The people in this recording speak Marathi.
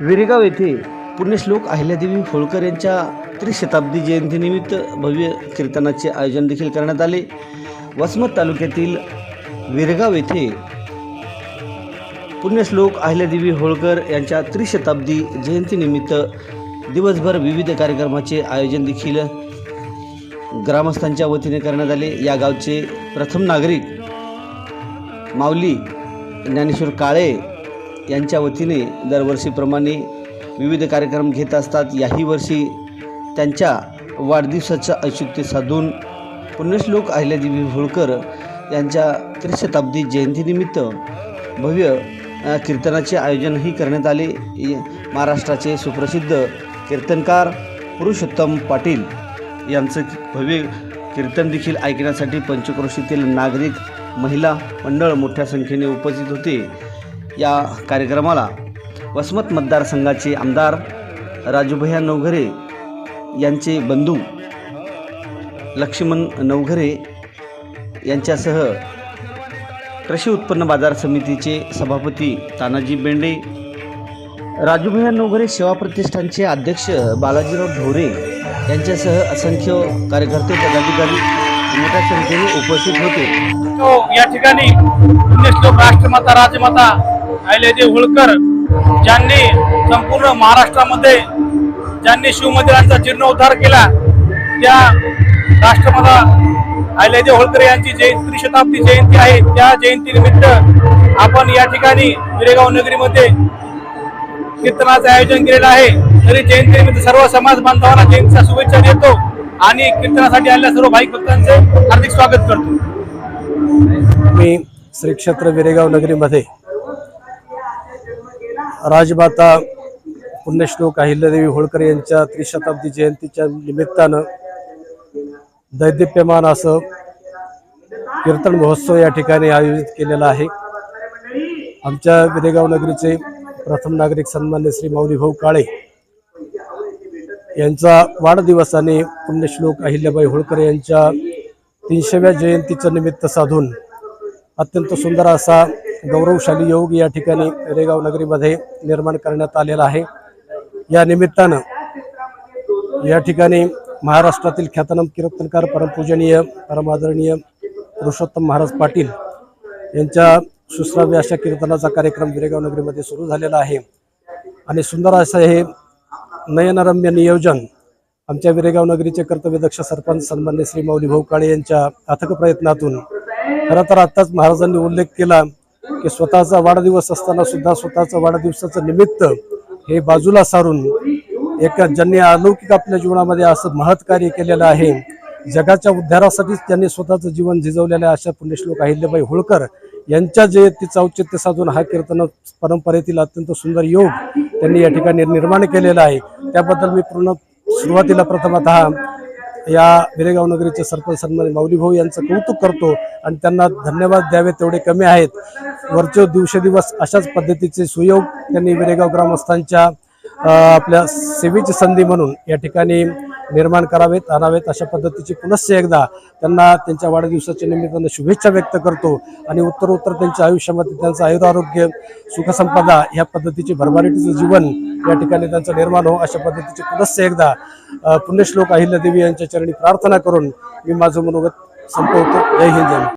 विरेगाव येथे पुण्यश्लोक अहिल्यादेवी होळकर यांच्या त्रिशताब्दी जयंतीनिमित्त भव्य कीर्तनाचे आयोजन देखील करण्यात आले. वसमत तालुक्यातील विरेगाव येथे पुण्यश्लोक अहिल्यादेवी होळकर यांच्या त्रिशताब्दी जयंतीनिमित्त दिवसभर विविध कार्यक्रमाचे आयोजन देखील ग्रामस्थांच्या वतीने करण्यात आले. या गावचे प्रथम नागरिक माऊली ज्ञानेश्वर काळे यांच्या वतीने दरवर्षीप्रमाणे विविध कार्यक्रम घेत असतात. याही वर्षी त्यांच्या वाढदिवसाचं औचित्य साधून पुण्यश्लोक अहिल्यादेवी होळकर यांच्या त्रिशताब्दी जयंतीनिमित्त भव्य कीर्तनाचे आयोजनही करण्यात आले. महाराष्ट्राचे सुप्रसिद्ध कीर्तनकार पुरुषोत्तम पाटील यांचं भव्य कीर्तन देखील ऐकण्यासाठी पंचक्रोशीतील नागरिक महिला मंडळ मोठ्या संख्येने उपस्थित होते. या कार्यक्रमाला वसमत मतदारसंघाचे आमदार राजूभैया नवघरे यांचे बंधू लक्ष्मण नवघरे यांच्यासह कृषी उत्पन्न बाजार समितीचे सभापती तानाजी बेंडे राजूभैया नवघरे सेवा प्रतिष्ठानचे अध्यक्ष बालाजीराव ढोरे यांच्यासह असंख्य कार्यकर्ते पदाधिकारी मोठ्या संख्येने उपस्थित होते. या ठिकाणी पुण्यश्लोक राष्ट्रमाता राजमाता अहिल्यादेवी होळकर ज्यांनी संपूर्ण महाराष्ट्रामध्ये ज्यांनी शिवमंदिरांचा जीर्णोद्धार केला त्या राष्ट्रमाता अहिल्यादेवी होळकर यांची जयंती त्रिशताब्दी जयंती आहे. त्या जयंतीनिमित्त आपण या ठिकाणी विरेगाव नगरीमध्ये कीर्तनाचं आयोजन केलेलं आहे. तरी जयंतीनिमित्त सर्व समाज बांधवांना जयंतीच्या शुभेच्छा देतो आणि कीर्तनासाठी आलेल्या सर्व भाई भक्तांचे हार्दिक स्वागत करतो. मी श्री क्षेत्र विरेगाव नगरीमध्ये राजमाता पुण्यश्लोक अहिल्यादेवी होळकर यांच्या त्रिशताब्दी जयंतीच्या निमित्तानं दैदिप्यमान असं कीर्तन महोत्सव या ठिकाणी आयोजित केलेला आहे. आमच्या विदेगाव नगरीचे प्रथम नागरिक सन्मान्य श्री माऊलीभाऊ काळे यांचा वाढदिवसाने पुण्यश्लोक अहिल्याबाई होळकर यांच्या तीनशेव्या जयंतीचं निमित्त साधून अत्यंत सुंदर असा गौरवशाली योग या ठिकाणी रेगाव नगरीमध्ये निर्माण करण्यात आलेला आहे. या निमित्तानं या ठिकाणी महाराष्ट्रातील ख्यातनाम कीर्तनकार परमपूजनीय परमादरणीय पुरुषोत्तम महाराज पाटील यांच्या सुश्राव्य अशा कीर्तनाचा कार्यक्रम विरेगाव नगरीमध्ये सुरू झालेला आहे. आणि सुंदर असं हे नयनरम्य नियोजन आमच्या विरेगाव नगरीचे कर्तव्यदक्ष सरपंच सन्मान्य श्री माऊली भाऊ काळे यांच्या अथक प्रयत्नातून खरं तर आत्ताच महाराजांनी उल्लेख केला की स्वतःचा वाढदिवस असताना सुद्धा स्वतःचं वाढदिवसाचं निमित्त हे बाजूला सारून एक ज्यांनी अलौकिक आपल्या जीवनामध्ये असं महत् कार्य केलेलं आहे जगाच्या उद्धारासाठीच त्यांनी स्वतःचं जीवन झिजवलेलं आहे अशा पुण्यश्लोक अहिल्याबाई होळकर यांच्या जयंतीचं औचित्य साधून हा कीर्तन परंपरेतील अत्यंत सुंदर योग त्यांनी या ठिकाणी निर्माण केलेला आहे. त्याबद्दल मी पूर्ण सुरुवातीला प्रथमतः या बिरेगाव नगरीचे सरपंच सन्मान माऊली भाऊ यांचं कौतुक करतो आणि त्यांना धन्यवाद द्यावे तेवढे कमी आहेत. वरचे दिवसेदिवस अशाच पद्धतीचे सुयोग त्यांनी विरेगाव ग्रामस्थांच्या आपल्या सेवेची संधी म्हणून या ठिकाणी निर्माण करावेत आणावेत अशा पद्धतीची पुनश्च एकदा त्यांना त्यांच्या वाढदिवसाच्या निमित्तानं शुभेच्छा व्यक्त करतो आणि उत्तरोत्तर त्यांच्या आयुष्यामध्ये त्यांचं आयुरारोग्य सुखसंपदा ह्या पद्धतीची भरभराटीचं जीवन या ठिकाणी त्यांचं निर्माण हो अशा पद्धतीचे पुनश्च एकदा पुण्यश्लोक अहिल्यादेवी यांच्या चरणी प्रार्थना करून मी माझं मनोगत संपवतो. जय हिंद जय